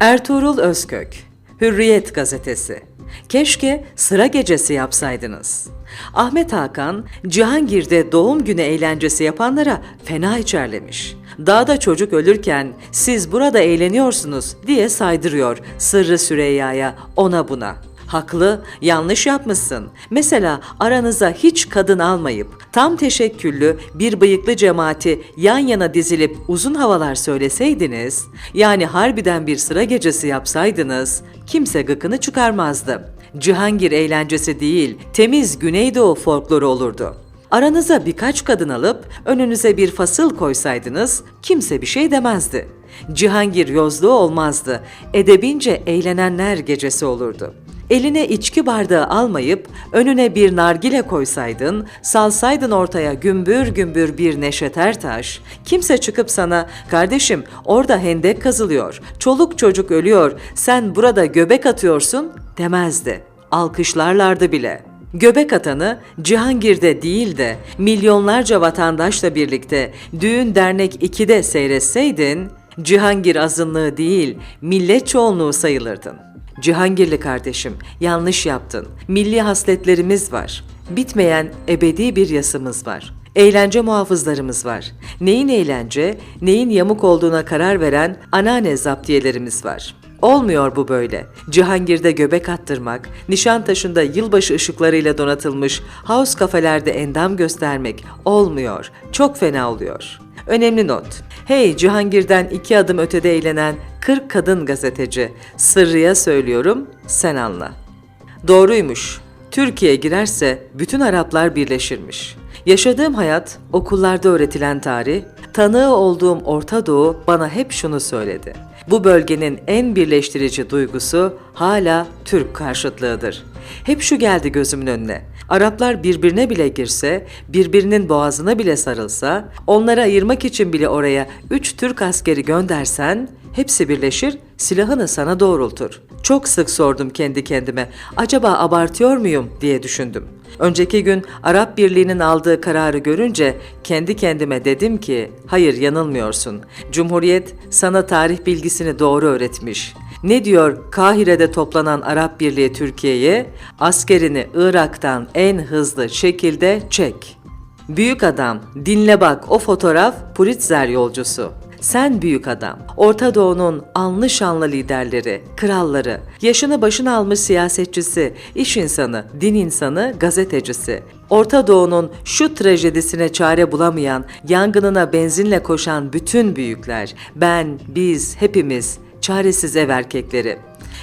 Ertuğrul Özkök Hürriyet Gazetesi Keşke sıra gecesi yapsaydınız. Ahmet Hakan, Cihangir'de doğum günü eğlencesi yapanlara fena içerlemiş. Dağda çocuk ölürken siz burada eğleniyorsunuz diye saydırıyor Sırrı Süreyya'ya ona buna. Haklı, yanlış yapmışsın. Mesela aranıza hiç kadın almayıp tam teşekküllü bir bıyıklı cemaati yan yana dizilip uzun havalar söyleseydiniz, yani harbiden bir sıra gecesi yapsaydınız, kimse gıkını çıkarmazdı. Cihangir eğlencesi değil, temiz Güneydoğu folkloru olurdu. Aranıza birkaç kadın alıp önünüze bir fasıl koysaydınız kimse bir şey demezdi. Cihangir yozluğu olmazdı. Edebince eğlenenler gecesi olurdu. Eline içki bardağı almayıp önüne bir nargile koysaydın, salsaydın ortaya gümbür gümbür bir Neşet Ertaş, kimse çıkıp sana kardeşim orada hendek kazılıyor, çoluk çocuk ölüyor, sen burada göbek atıyorsun demezdi. Alkışlarlardı bile. Göbek atanı Cihangir'de değil de milyonlarca vatandaşla birlikte düğün dernek 2'de seyretseydin, Cihangir azınlığı değil, millet çoğunluğu sayılırdın. Cihangirli kardeşim, yanlış yaptın. Milli hasletlerimiz var. Bitmeyen ebedi bir yasımız var. Eğlence muhafızlarımız var. Neyin eğlence, neyin yamuk olduğuna karar veren anane zaptiyelerimiz var. Olmuyor bu böyle. Cihangir'de göbek attırmak, Nişantaşı'nda yılbaşı ışıklarıyla donatılmış house kafelerde endam göstermek olmuyor. Çok fena oluyor. Önemli not. Hey Cihangir'den iki adım ötede eğlenen 40 kadın gazeteci. Sırrıya söylüyorum, sen anla. Doğruymuş. Türkiye girerse bütün Araplar birleşirmiş. Yaşadığım hayat, okullarda öğretilen tarih, tanığı olduğum Orta Doğu bana hep şunu söyledi. Bu bölgenin en birleştirici duygusu hala Türk karşıtlığıdır. Hep şu geldi gözümün önüne. Araplar birbirine bile girse, birbirinin boğazına bile sarılsa, onları ayırmak için bile oraya üç Türk askeri göndersen, hepsi birleşir, silahını sana doğrultur. Çok sık sordum kendi kendime, acaba abartıyor muyum diye düşündüm. Önceki gün Arap Birliği'nin aldığı kararı görünce kendi kendime dedim ki, hayır yanılmıyorsun. Cumhuriyet sana tarih bilgisini doğru öğretmiş. Ne diyor Kahire'de toplanan Arap Birliği Türkiye'ye? Askerini Irak'tan en hızlı şekilde çek. Büyük adam, dinle bak o fotoğraf Pulitzer yolcusu. Sen büyük adam, Orta Doğu'nun anlı şanlı liderleri, kralları, yaşını başına almış siyasetçisi, iş insanı, din insanı, gazetecisi. Orta Doğu'nun şu trajedisine çare bulamayan, yangınına benzinle koşan bütün büyükler, ben, biz, hepimiz, çaresiz ev erkekleri.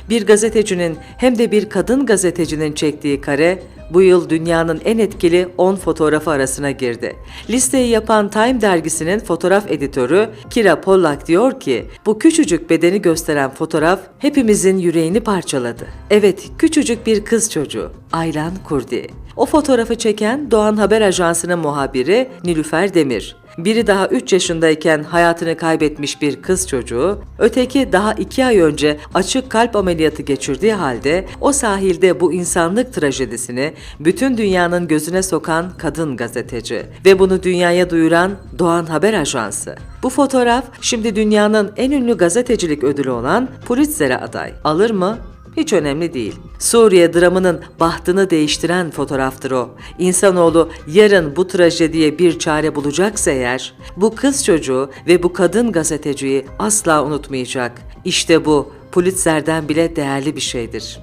Bir gazetecinin hem de bir kadın gazetecinin çektiği kare bu yıl dünyanın en etkili 10 fotoğrafı arasına girdi. Listeyi yapan Time dergisinin fotoğraf editörü Kira Pollack diyor ki, bu küçücük bedeni gösteren fotoğraf hepimizin yüreğini parçaladı. Evet, küçücük bir kız çocuğu, Aylan Kurdi. O fotoğrafı çeken Doğan Haber Ajansı'nın muhabiri Nilüfer Demir. Biri daha 3 yaşındayken hayatını kaybetmiş bir kız çocuğu, öteki daha 2 ay önce açık kalp ameliyatı geçirdiği halde o sahilde bu insanlık trajedisini bütün dünyanın gözüne sokan kadın gazeteci ve bunu dünyaya duyuran Doğan Haber Ajansı. Bu fotoğraf şimdi dünyanın en ünlü gazetecilik ödülü olan Pulitzer'e aday. Alır mı? Hiç önemli değil. Suriye dramının bahtını değiştiren fotoğraftır o. İnsanoğlu yarın bu trajediye bir çare bulacaksa eğer, bu kız çocuğu ve bu kadın gazeteciyi asla unutmayacak. İşte bu Pulitzer'den bile değerli bir şeydir.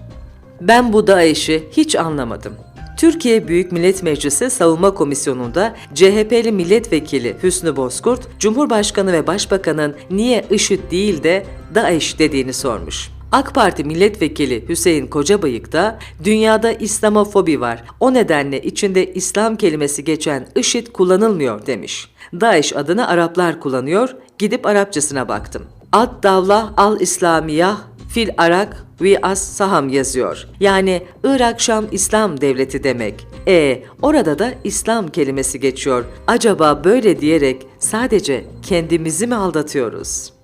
Ben bu DAEŞ'i hiç anlamadım. Türkiye Büyük Millet Meclisi Savunma Komisyonu'nda CHP'li milletvekili Hüsnü Bozkurt, Cumhurbaşkanı ve Başbakanın niye IŞİD değil de DAEŞ dediğini sormuş. AK Parti milletvekili Hüseyin Kocabayık da dünyada İslamofobi var. O nedenle içinde İslam kelimesi geçen IŞİD kullanılmıyor demiş. DAEŞ adını Araplar kullanıyor. Gidip Arapçasına baktım. Ad davlah al İslamiyah fil Arak vi as saham yazıyor. Yani Irak Şam İslam devleti demek. E orada da İslam kelimesi geçiyor. Acaba böyle diyerek sadece kendimizi mi aldatıyoruz?''